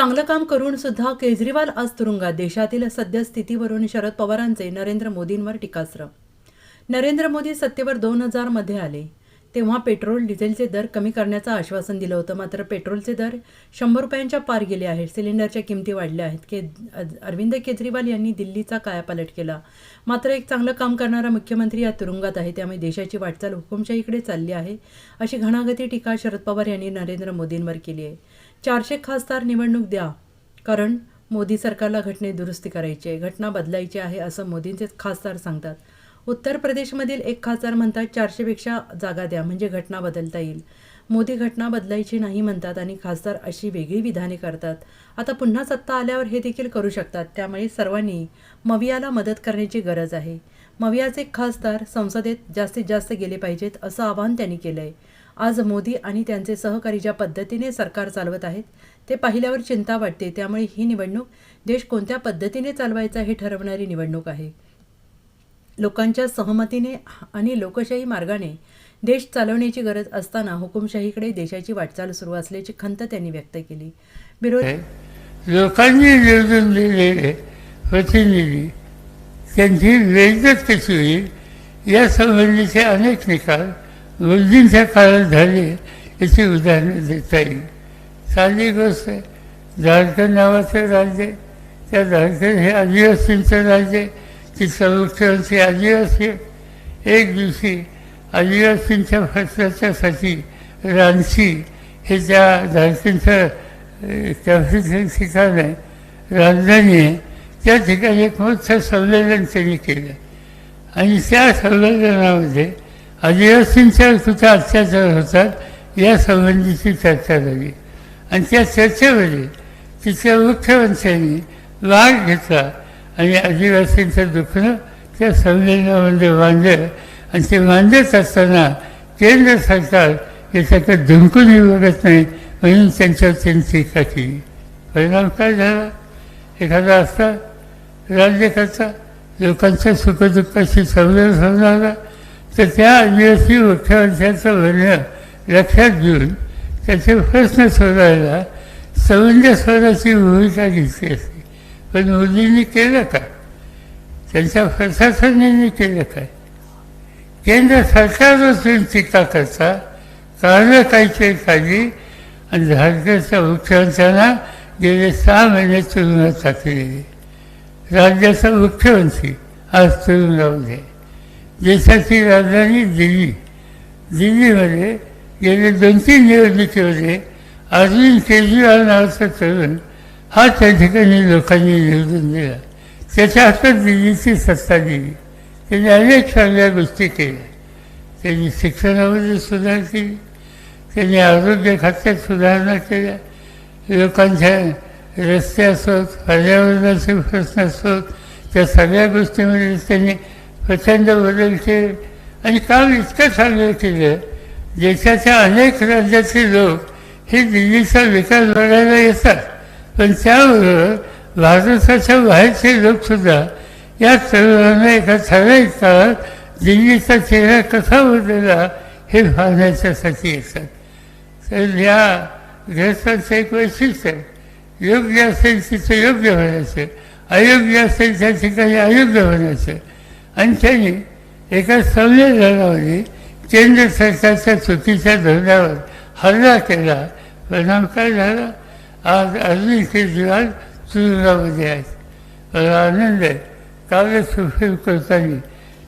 चांगलं काम करून सुद्धा केजरीवाल आज तुरुंगात. देशातील सद्यस्थितीवरून शरद पवारांचे नरेंद्र मोदींवर टीकास्त्र. नरेंद्र मोदी सत्तेवर दोन हजारमध्ये आले. तेव्हा पेट्रोल डिझेलचे दर कमी करण्याचं आश्वासन दिलं होतं. मात्र पेट्रोलचे दर शंभर रुपयांच्या पार गेले आहेत. सिलेंडरच्या किमती वाढल्या आहेत. के अरविंद केजरीवाल यांनी दिल्लीचा कायापालट केला. मात्र एक चांगलं काम करणारा मुख्यमंत्री या तुरुंगात आहे. त्यामुळे देशाची वाटचाल हुकुमशाहीकडे चालली आहे. अशी घणागती टीका शरद पवार यांनी नरेंद्र मोदींवर केली आहे. चारशे खासदार निवडणूक द्या. कारण मोदी सरकारला घटनेत दुरुस्ती करायची आहे. घटना बदलायची आहे असं मोदींचे खासदार सांगतात. उत्तर प्रदेशमधील एक खासदार म्हणतात चारशेपेक्षा जागा द्या म्हणजे घटना बदलता येईल. मोदी घटना बदलायची नाही म्हणतात आणि खासदार अशी वेगळी विधाने करतात. आता पुन्हा सत्ता आल्यावर हे देखील करू शकतात. त्यामुळे सर्वांनी मवियाला मदत करण्याची गरज आहे. मवियाचे खासदार संसदेत जास्तीत जास्त गेले पाहिजेत असं आवाहन त्यांनी केलं आहे आज मोदी आणि त्यांचे सहकारी ज्या पद्धतीने सरकार चालवत आहेत ते पाहिल्यावर चिंता वाटते. त्यामुळे ही निवडणूक देश कोणत्या पद्धतीने चालवायचा हे ठरवणारी निवडणूक आहे. लोकांच्या सहमतीने आणि लोकशाही मार्गाने देश चालवण्याची गरज असताना हुकुमशाहीकडे देशाची वाटचाल सुरू असल्याची खंत त्यांनी व्यक्त केली. विरोध लोकांनी निवडून दिलेले प्रतिनिधी त्यांची बेइज्जत कशी होईल? या संबंधीचे अनेक निकाल मोदींच्या काळात झाले याची उदाहरणं देता येईल साधी गोष्ट झारखंड नावाचं राज्य त्या झारखंड हे आदिवासींचं राज्य तिथं मुख्यमंत्री आदिवासी एक दिवशी आदिवासींच्या फसल्याच्यासाठी रांची हे त्या झारखंडचं कॅपिटल ठिकाण आहे राजधानी आहे त्या ठिकाणी एक मोठं संमेलन त्यांनी केलं आणि त्या संमेलनामध्ये आदिवासींच्या सुद्धा अत्याचार होतात या संबंधीची चर्चा झाली आणि त्या चर्चेमध्ये तिथल्या मुख्यमंत्र्यांनी भाग घेतला आणि आदिवासींचं दुखणं त्या संमेलनामध्ये मांडलं. आणि ते मांडत असताना केंद्र सरकार याच्याकडे धुंकूनही बघत नाही म्हणून त्यांच्यावर त्यांनी टीका केली. परिणाम काय झाला? एखादा असता राज्यकर्ता लोकांच्या सुखदुःखाशी समजून समजावला तर त्या आदिवासी मुख्यमंत्र्यांचं वर्णन लक्षात घेऊन त्याचे प्रश्न सोडवायला स्वराची भूमिका घेतली असते पण मोदींनी केलं का त्यांच्या प्रशासनाने केलं काय केंद्र सरकारवर तुम्ही टीका करता कारण काहीतरी काढली आणि झारखंडच्या मुख्यमंत्र्यांना गेले सहा महिने तुरुंगात टाकलेले राज्याचा मुख्यमंत्री आज तुरुंगामध्ये देशाची राजधानी दिल्ली. दिल्लीमध्ये गेले दोन तीन निवडणुकीमध्ये अरविंद केजरीवाल नावाचा तरुण हा त्या ठिकाणी लोकांनी निवडून दिला. त्याच्या हातात दिल्लीची सत्ता दिली त्यांनी अनेक चांगल्या गोष्टी केल्या. त्यांनी शिक्षणामध्ये सुधार केली. त्यांनी आरोग्य खात्यात सुधारणा केल्या. लोकांच्या रस्ते असोत पर्यावरणाचे प्रश्न असोत त्या सगळ्या गोष्टीमध्ये त्यांनी प्रचंड बदलतील आणि काम इतकं चांगलं केलं. देशाच्या अनेक राज्याचे लोक हे दिल्लीचा विकास बघायला येतात. पण त्याबरोबर भारताच्या बाहेरचे लोकसुद्धा या तरुणांना एका ठराविक काळात दिल्लीचा चेहरा कसा बदलला हे पाहण्याच्यासाठी येतात. तर या ग्रस्तांचं एक वैशिष्ट्य आहे. योग्य असेल तिथं योग्य होण्याचं. अयोग्य असेल त्या ठिकाणी अयोग्य होण्याचं. आणि त्यांनी एका संविधानामध्ये केंद्र सरकारच्या चुकीच्या धोरणावर हल्ला केला. परिणाम काय झाला? आज अजून केजरीवाल तुरुंगामध्ये आहेत. मला आनंद आहे. कालच सुप्रीम कोर्टाने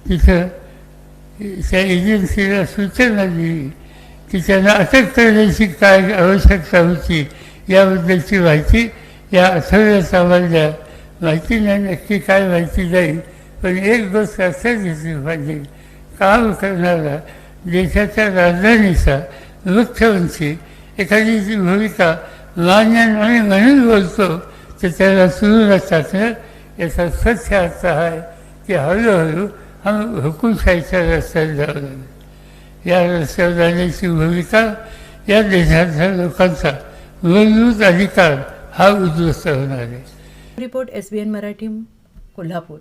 तिथं त्या एजन्सीला सूचना दिली की त्यांना अटक करण्याची काय आवश्यकता होती याबद्दलची माहिती या आठवड्यात आम्हाला माहिती नाही नक्की काय माहिती जाईल पण एक गोष्ट लक्षात घेतली पाहिजे. काम करणारा देशाच्या राजधानीचा मुख्यमंत्री एखादी भूमिका मान्य नाही म्हणून बोलतो तर त्याला सुरू टाकणं याचा स्वच्छ अर्थ आहे की हळूहळू हम हुकुमशाहीच्या रस्त्यात जाऊ लागले या रस्त्यावर जाण्याची भूमिका या देशातल्या लोकांचा मूलभूत अधिकार हा उद्ध्वस्त होणार आहे. Report S B N Marathi Kolhapur.